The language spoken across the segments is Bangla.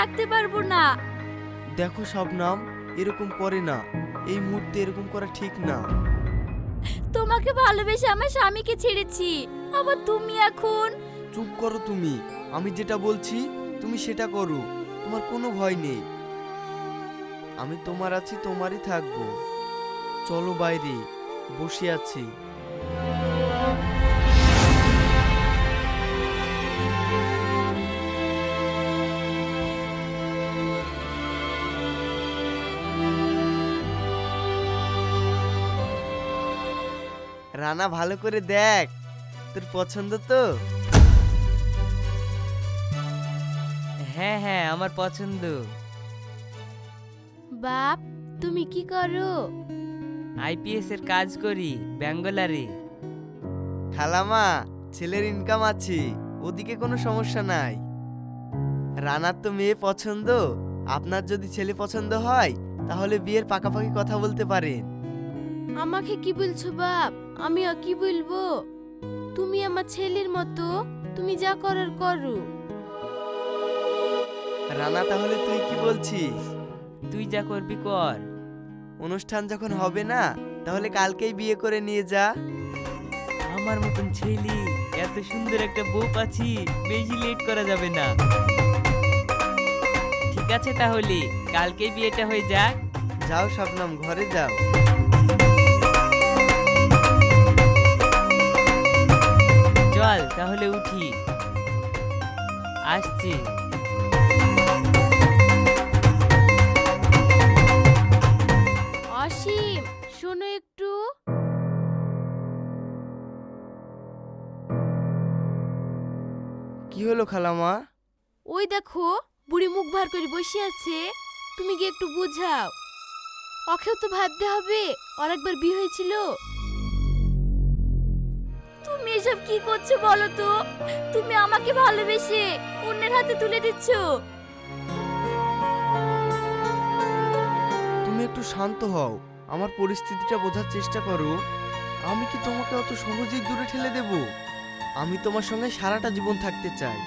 থাকতে পারব না। দেখো শবনাম এরকম করে না। এই মুহূর্তে এরকম করা ঠিক না। তোমাকে ভালোবেসে আমার স্বামীকে ছেড়েছি। আবার তুমি এখন? চুপ করো তুমি। আমি যেটা বলছি তুমি সেটা করো। তোমার কোনো ভয় নেই। আমি তোমার আছি তোমারই থাকব। চলো বাইরে। বসে আছি। রানা ভালো করে দেখ। তোর পছন্দ তো? হ্যাঁ হ্যাঁ আমার পছন্দ। বাপ তুমি কি করো? আইপিএস এর কাজ করি ব্যাঙ্গলারে। খালামা ছেলের ইনকাম আছে ওদিকে কোনো সমস্যা নাই। রানার তো মেয়ে পছন্দ আপনার যদি ছেলে পছন্দ হয় তাহলে বিয়ের পাকাপাকি কথা বলতে পারেন। আমাকে কি বলছো বাপ? আমিও কি বলব? তুমি আমার ছেলের মতো তুমি যা করার করো। রানা তাহলে তুই কি বলছিস? তুই যা করবি কর। অনুষ্ঠান যখন হবে না তাহলে কালকেই বিয়ে করে নিয়ে যা। আমার মতন ছেলে এত সুন্দর একটা বউ পাচ্ছি বেশি লেট করা যাবে না। ঠিক আছে তাহলে কালকেই বিয়েটা হয়ে যাক। যাও শবনম ঘরে যাও। চল তাহলে উঠি। আসছি। অসীম শোনো একটু। কি হলো খালামা? ওই দেখো বুড়ি মুখ ভার করে বসে আছে। তুমি গিয়ে একটু বুঝাও। ওকেও তো ভাবতে হবে আর একবার বিয়ে হয়েছিল। তুমি এসব কি করছ বলো তো? তুমি আমাকে ভালোবেসে অন্যের হাতে তুলে দিচ্ছ। তুমি একটু শান্ত হও। আমার পরিস্থিতিটা বোঝার চেষ্টা করো। আমি কি তোমাকে অত সহজেই দূরে ঠেলে দেব? আমি তোমার সঙ্গে সারাটা জীবন থাকতে চাই।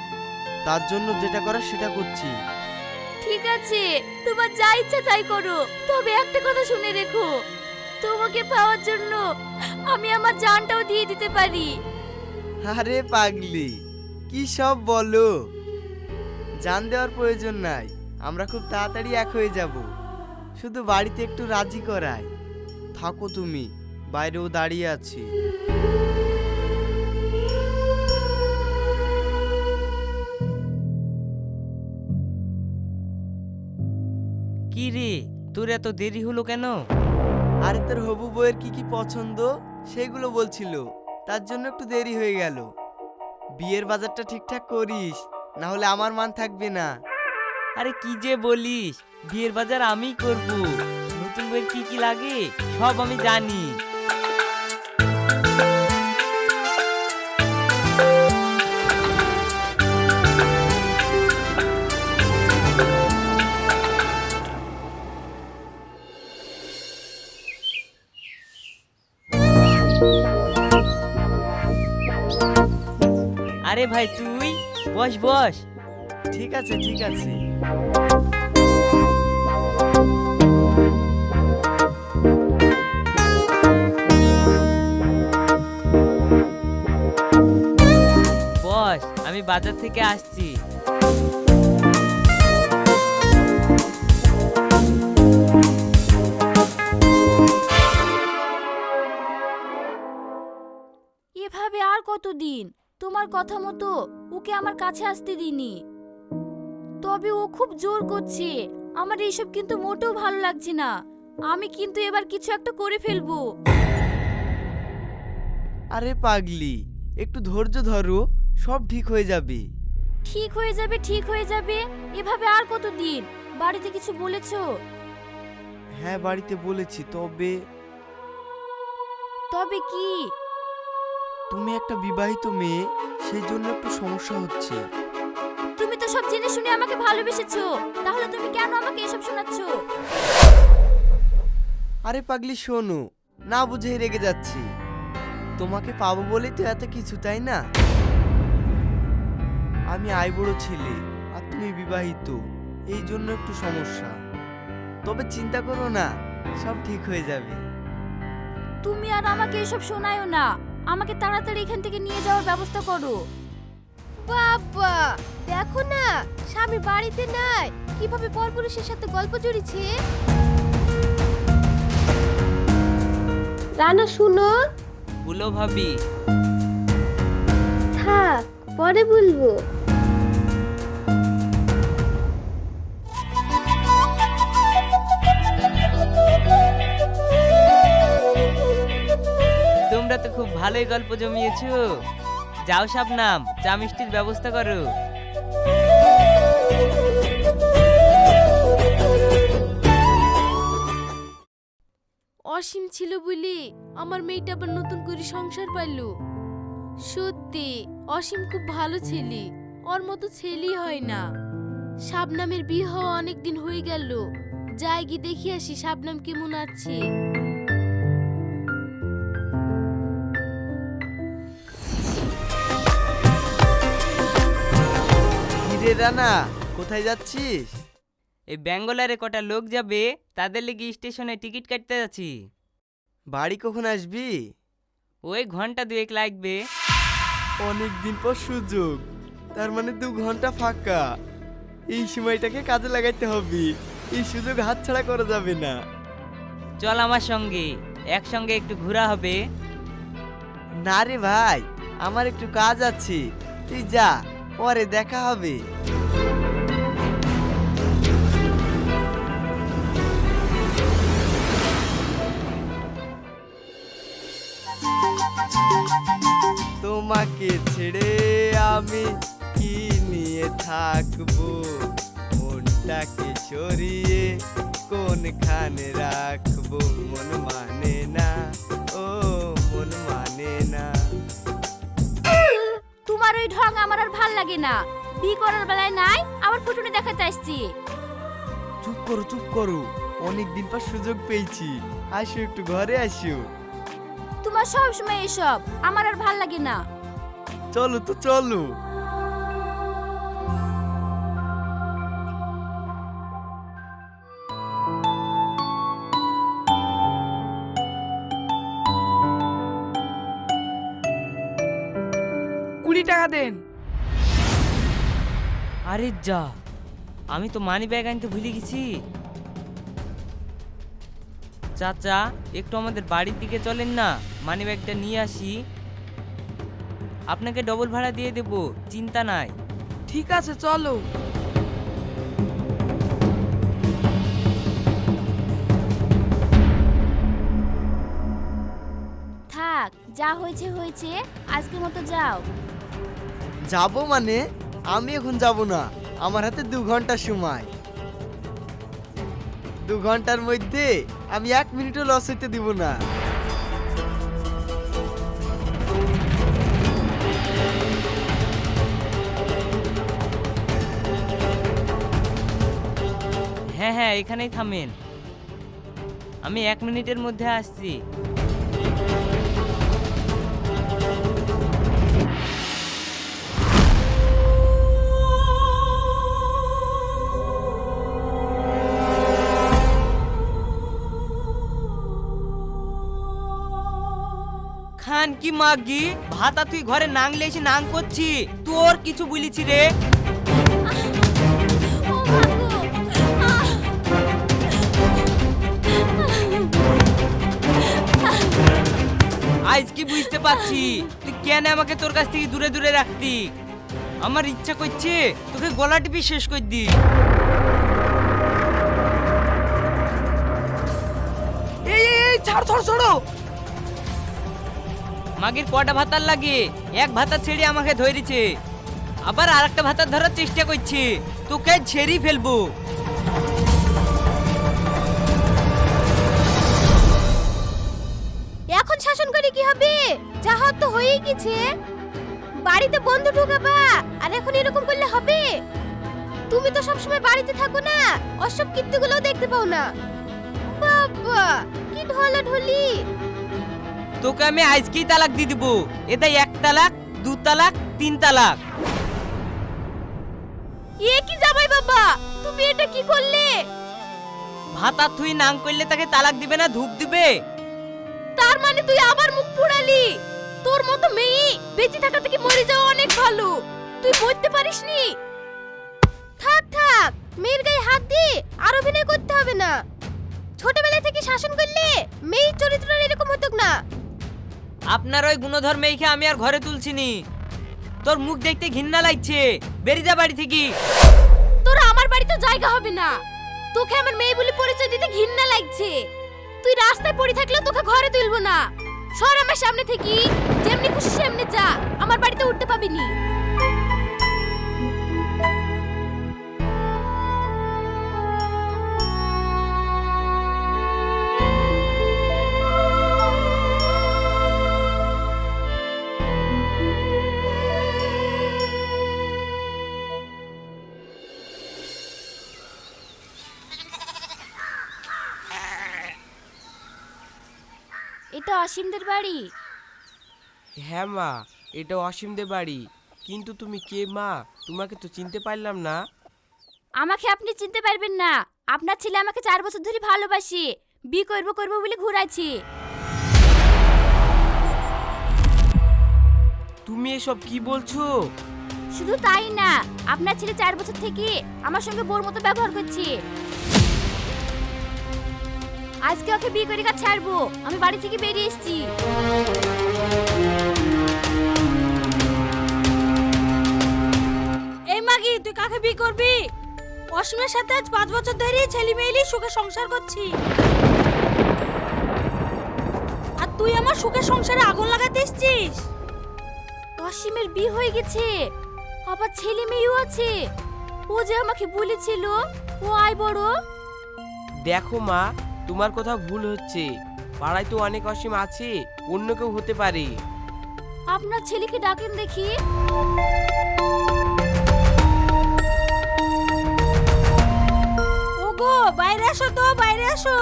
তার জন্য যেটা করার সেটা করছি। ঠিক আছে তোমার যা ইচ্ছা তাই করো। তবে একটা কথা শুনে রেখো। তোমাকে পাওয়ার জন্য আমি আমার জানটাও দিয়ে দিতে পারি। আরে পাগলি কি সব বলো? জান দেওয়ার প্রয়োজন নাই আমরা খুব তাড়াতাড়ি এক হয়ে যাব। শুধু বাড়িতে একটু রাজি করাই। থাকো তুমি বাইরেও দাঁড়িয়ে আছি। কি রে তোর এত দেরি হলো কেন? আরে তোর হবু বউয়ের কি কি পছন্দ? সেগুলো বলছিল। তার জন্য একটু দেরি হয়ে গেল। বিয়ের বাজারটা ঠিকঠাক করিস না হলে আমার মান থাকবে না। আরে কি যে বলিস, বিয়ের বাজার আমিই করব। নতুন বইয়ের কি কি লাগে, সব আমি জানি। আরে ভাই, তুই? বস বস। ঠিক আছে ঠিক আছে। বস, আমি বাজার থেকে আসছি। এভাবে আর কতদিন? তোমার কথা মতো ওকে আমার কাছে আসতে দিনি তবে ও খুব জোর করছে। আমার এইসব কিন্তু মোটেও ভালো লাগছে না। আমি কিন্তু এবার কিছু একটা করে ফেলব। আরে পাগলি একটু ধৈর্য ধরো সব ঠিক হয়ে যাবে। ঠিক হয়ে যাবে ঠিক হয়ে যাবে। এভাবে আর কতদিন? বাড়িতে কিছু বলেছ? হ্যাঁ বাড়িতে বলেছি তবে তবে কি? তুমি একটা বিবাহিত মেয়ে সেই জন্য একটু সমস্যা হচ্ছে। তুমি তো সব জেনে শুনে আমাকে ভালোবেসেছো। তাহলে তুমি কেন আমাকে এসব শোনাচ্ছ? আরে পাগলি শোনো। না বুঝেই রেগে যাচ্ছি। তোমাকে পাবো বলেই তো এত কিছু তাই না? আমি আই বড় ছেলে আর তুমি বিবাহিত। এই জন্য একটু সমস্যা। তবে চিন্তা করো না সব ঠিক হয়ে যাবে। তুমি আর আমাকে এসব শোনায়ও না। আমাকে তাড়াতাড়ি এখান থেকে নিয়ে যাওয়ার ব্যবস্থা করো। বাবা দেখো না স্বামী বাড়িতে নাই। কীভাবে পরপুরুষের সাথে গল্প জড়িয়েছে রানা শুনো। বলো ভাবি। থাক পরে বলব। তোমরা তো খুব ভালোই গল্প জমিয়েছো। যাও শাবনাম, চা মিষ্টির ব্যবস্থা করো। অসীম ছিল বলি আমার মেয়েটা আবার নতুন করে সংসার পাইলো সত্যি, অসীম খুব ভালো ছেলে, ওর মতো ছেলেই হয় না। শাবনামের বিয়ে হওয়া অনেক দিন হয়ে গেল। যাই গিয়ে দেখি আসি শাবনাম কেমন আছে। রানা কোথায় যাচ্ছিস? এই ব্যাঙ্গলারে কটা লোক যাবে তাদের লেগে স্টেশনে টিকিট কাটতে যাচ্ছি। বাড়ি কখন আসবি? ওই ঘণ্টা দুয়েক লাগবে। অনেক দিন পর সুযোগ তার মানে দু ঘণ্টা ফাঁকা। এই সময়টাকে কাজে লাগাইতে হবে এই সুযোগ হাতছাড়া করা যাবে না। চল আমার সঙ্গে একসঙ্গে একটু ঘোরা হবে। না রে ভাই আমার একটু কাজ আছে। তুই যা পরে দেখা হবে। তোমাকে ছেড়ে আমি কি নিয়ে থাকব? মনটাকে সরিয়ে কোনখানে রাখব? মন মানে না ও মন মানে না। তোমার ওই ঢং আমার আর ভালো লাগে না। বিয়ে করার বেলায় নাই আবার ফুটুনি দেখাতে আসছি। চুপ করো চুপ করো। অনেক দিন পর সুযোগ পেয়েছি। আসো একটু ঘরে আসো। তোমার সব সময় এসব। আমার আর ভালো লাগে না। চলো তো চলো। কুড়ি টাকা দেন। আরে যা আমি তো মানি ব্যাগ আনতে ভুলে গেছি। চাচা একটু আমাদের বাড়ির দিকে চলেন না। মানি ব্যাগটা নিয়ে আসি। আপনাকে ডবল ভাড়া দিয়ে দেব চিন্তা নাই। ঠিক আছে চলো। থাক যা হয়েছে হয়েছে আজকের মতো যাও। যাব মানে? আমি এখন যাব না আমার হাতে দু ঘণ্টা সময়। দু ঘণ্টার মধ্যে আমি এক মিনিটও লস হইতে দিব না। হ্যাঁ হ্যাঁ এখানেই থামেন। আমি এক মিনিটের মধ্যে আসছি। খান কি মাগি ভাতা তুই ঘরে নাংলে এসে নাং করছি। তোর কিছু বলেছি রে। আজ কি বুঝতে পারছি। তুই কেন আমাকে তোর কাছ থেকে দূরে দূরে রাখতি? আমার ইচ্ছা করছে তোকে গলা টিপি শেষ করে দি এই এই এই ছাড় ছাড় ছাড়ো। মাগের কটা ভাতার লাগে? এক ভাতা ছেড়ে আমাকে ধরেছে। আবার আর একটা ভাতার ধরার চেষ্টা করছে। তোকে ছেড়েই ফেলব। কি হবে? যা হওয়ার তো হয়েই গেছে। বাড়িতে বন্ধু ঢুকাবা আর এখন এরকম করলে হবে? তুমি তো সবসময় বাড়িতে থাকো না অসব কীর্তিগুলোও দেখতে পাও না। বাবা কি ঢলা ঢলি তোকে আমি আজকেই তালাক দিয়ে দিব। এটা এক তালাক দু তালাক তিন তালাক। এ কি জামাই বাবা তুমি এটা কি করলে? ভাতা তুই নাং করলে তাকে তালাক দিবে না ধূপ দিবে? তার মানে তুই আবার মুখ পুড়ালি? তোর মতো মেয়ে বেঁচে থাকা থেকে মরে যাওয়া অনেক ভালো। তুই বুঝতে পারিসনি? থাক থাক মেয়ের গায়ে হাত দিয়ে আর অভিনয় করতে হবে না। ছোটবেলা থেকে শাসন করলে মেয়ের চরিত্র এরকম হতো না। আপনার ওই গুণধর মেয়েকে আমি আর ঘরে তুলছি নি তোর মুখ দেখতে ঘৃণা লাগছে। বেরিয়ে যা বাড়ি থেকে। তোর আমার বাড়িতে জায়গা হবে না। তোকে আমার মেয়ে বলে পরিচয় দিতে ঘৃণা লাগছে। তুই রাস্তায় পড়ে থাকলে তোকে ঘরে তুলবো না। সর আমার সামনে থেকে। যেমনি খুশি সেমনি যা। আমার বাড়িতে উঠতে পাবি অসীমদের বাড়ি? হ্যাঁ মা এটা অসীমদের বাড়ি। কিন্তু তুমি কে মা? তোমাকে তো চিনতে পারলাম না। আমাকে আপনি চিনতে পারবেন না। আপনার ছেলে আমাকে চার বছর ধরে ভালোবাসি। বি করব করব বলে ঘুরাইছি। তুমি এসব কি বলছো? শুধু তাই না আপনার ছেলে চার বছর থেকে আমার সঙ্গে বোর মতো ব্যবহার করছে। আজকে ওকে বিয়ে করে কাজ ছাড়বো। আমি বাড়ি থেকে বেরিয়ে এসেছি। এই মাগি তুই কাকে বিয়ে করবি? অসীমের সাথে আজ পাঁচ বছর ধরে ছেলে মেয়েলি সুখে সংসার করছি। আর তুই আমার সুখের সংসারে আগুন লাগাতে এসেছিস? অসীমের বিয়ে হয়ে গেছে। আবার ছেলে মেয়েও আছে। ও যে আমাকে বলেছিল ও আয় বড়। দেখো মা তোমার কথা ভুল হচ্ছে। পাড়ায় তো অনেক অসীম আছে, অন্য কেউ হতে পারে। আপনার ছেলেকে ডাকেন দেখি। ওগো, বাইরে আসো তো, বাইরে আসো।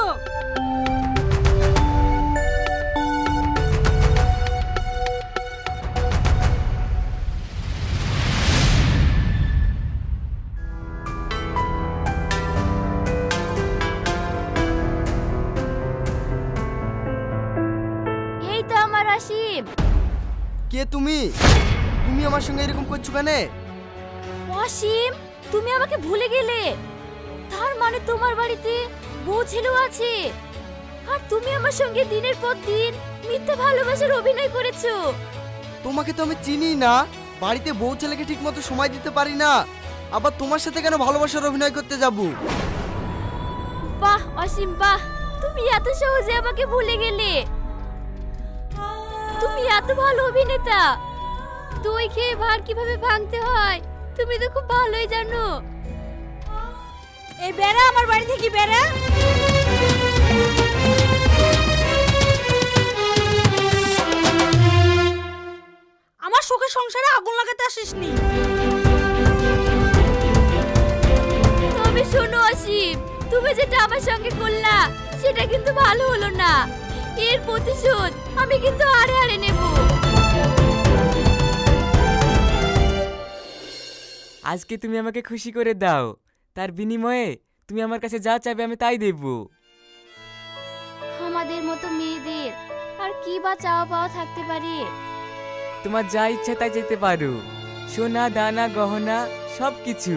কে তুমি? তুমি আমার সঙ্গে এরকম করছ কেন? অসীম তুমি আমাকে ভুলে গেলে। তার মানে তোমার বাড়িতে বউ ছেলেও আছে। আর তুমি আমার সঙ্গে দিনের পর দিন মিথ্যে ভালোবাসার অভিনয় করেছ। তোমাকে তো আমি চিনি না। বাড়িতে বউ ছেলেকে ঠিক মতো সময় দিতে পারি না। আবার তোমার সাথে কেন ভালোবাসার অভিনয় করতে যাব? বাহ অসীম বাহ। তুমি এত সহজে আমাকে ভুলে গেলে। তুমি এত ভালো অভিনেতা। দই খেয়ে ভার কীভাবে ভাঙতে হয়? তুমি তো খুব ভালোই জানো। এই বেড়া আমার বাড়ি থেকে বেড়া। আমার সুখের সংসারে আগুন লাগাতে আসিসনি। তবে শোনো অসীম তুমি যেটা আমার সঙ্গে করলা সেটা কিন্তু ভালো হলো না। এর প্রতিশোধ আমি কিন্তু আড়ে আড়ে নেব। আজকে তুমি আমাকে খুশি করে দাও। তার বিনিময়ে তুমি আমার কাছে যা চাইবে আমি তাই দেব। আমাদের মতো মেয়েদের আর কি বা চাওয়া পাওয়া থাকতে পারে? তোমার যা ইচ্ছা তাই যেতে পারো। সোনা দানা গহনা সব কিছু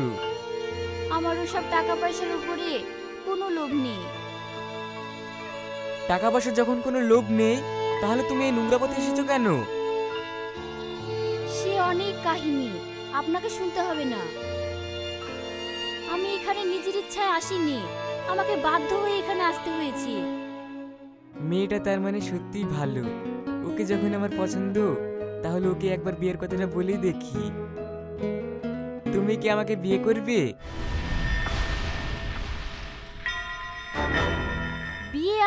আমার ওসব টাকা পয়সার উপরে কোনো লোভ নেই। টাকা পয়সা যখন কোনো লোভ নেই তাহলে তুমি এই নোংরা পথে এসেছ কেন? সে অনেক কাহিনী আপনাকে শুনতে হবে না। আমি এখানে নিজের ইচ্ছায় আসিনি আমাকে বাধ্য হয়ে এখানে আসতে হয়েছে। মেয়েটা তার মানে সত্যিই ভালো। ওকে যখন আমার পছন্দ তাহলে ওকে একবার বিয়ের কথাটা বলেই দেখি। তুমি কি আমাকে বিয়ে করবে?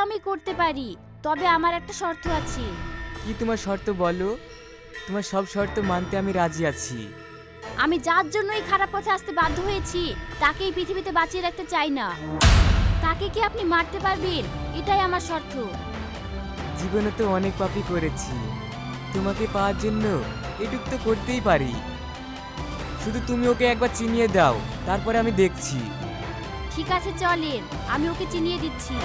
আমি করতে পারি তবে আমার একটা শর্ত আছে। কি তোমার শর্ত বলো? তোমার সব শর্ত মানতে আমি রাজি আছি। আমি যার জন্য এই খারাপ পথে আসতে বাধ্য হয়েছি তাকে এই পৃথিবীতে বাঁচিয়ে রাখতে চাই না। তাকে কি আপনি মারতে পারবেন? এটাই আমার শর্ত। জীবনে তো অনেক পাপই করেছি। তোমাকে পাওয়ার জন্য এটুক তো করতেই পারি। শুধু তুমি ওকে একবার চিনিয়ে দাও তারপরে আমি দেখছি। ঠিক আছে চলেন। আমি ওকে চিনিয়ে দিচ্ছি।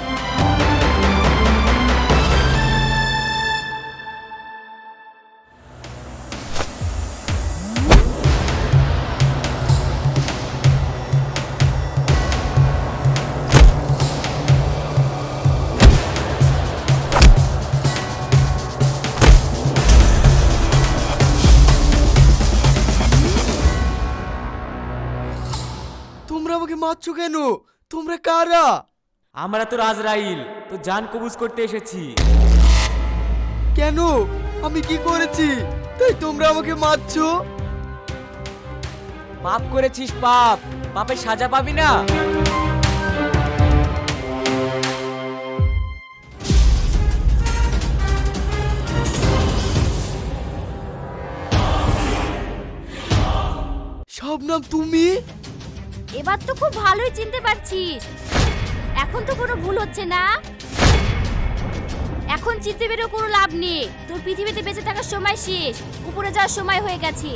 মারছো কেন? তোমরা কারা? আমরা তো রাজরাইল তো জান কবুজ করতে এসেছি। কেন? আমি কি করেছি? তাই তোমরা আমাকে মারছো? পাপ করেছিস পাপ পাপের সাজা পাবি না। শবনাম তুমি? এবার তো খুব ভালোই চিনতে পারছিস। এখন তো কোনো ভুল হচ্ছে না। এখন চিনতে পেরেও কোনো লাভ নেই। তোর পৃথিবীতে বেঁচে থাকার সময় শেষ। উপরে যাওয়ার সময় হয়ে গেছে।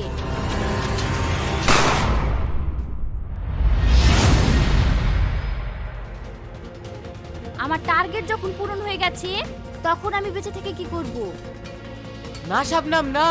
আমার টার্গেট যখন পূরণ হয়ে গেছে, তখন আমি বেঁচে থেকে কি করব? না, শাবনাম, না।